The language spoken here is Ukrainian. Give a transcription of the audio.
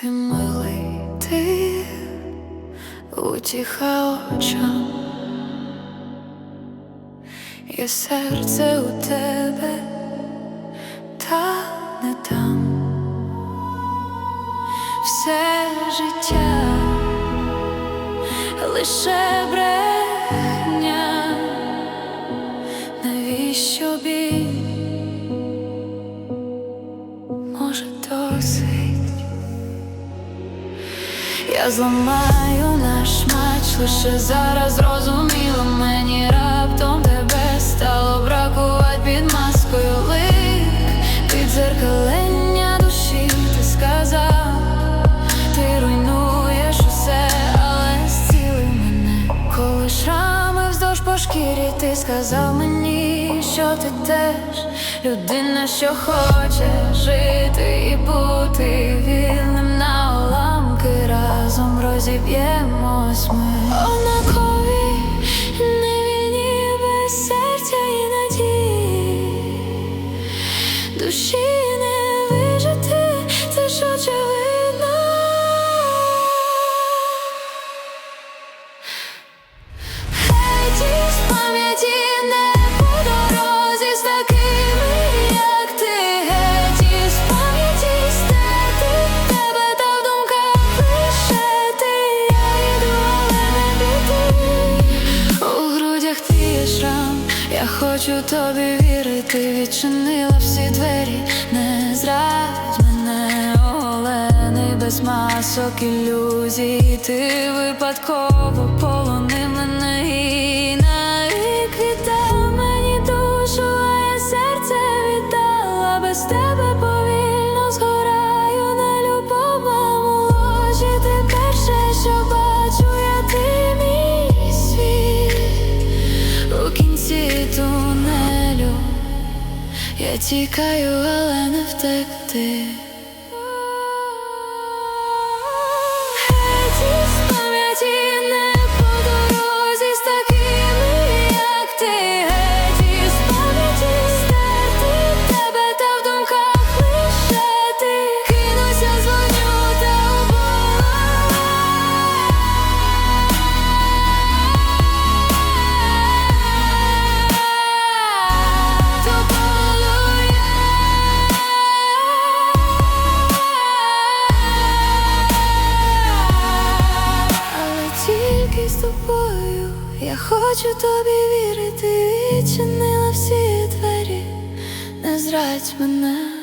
Ти милий, ти утіха очам, і серце у тебе та не там. Все життя лише брехня, навіщо біль? Може досить Я зламаю наш матч лише зараз зрозуміло мені раптом тебе стало бракувати під маскою лик під дзеркалення душі ти сказав, ти руйнуєш усе, але зціли мене. Коли шрами вздовж по шкірі, ти сказав мені, що ти теж людина, що хоче жити і бути вільним разом розіб'ємось ми я хочу тобі вірити, відчинила всі двері, не зрадь мене, олени без масок ілюзій, ти випадково Я тікаю, але не втекти. Я хочу тобі вірити, відчинила всі двері, не зрадь мене.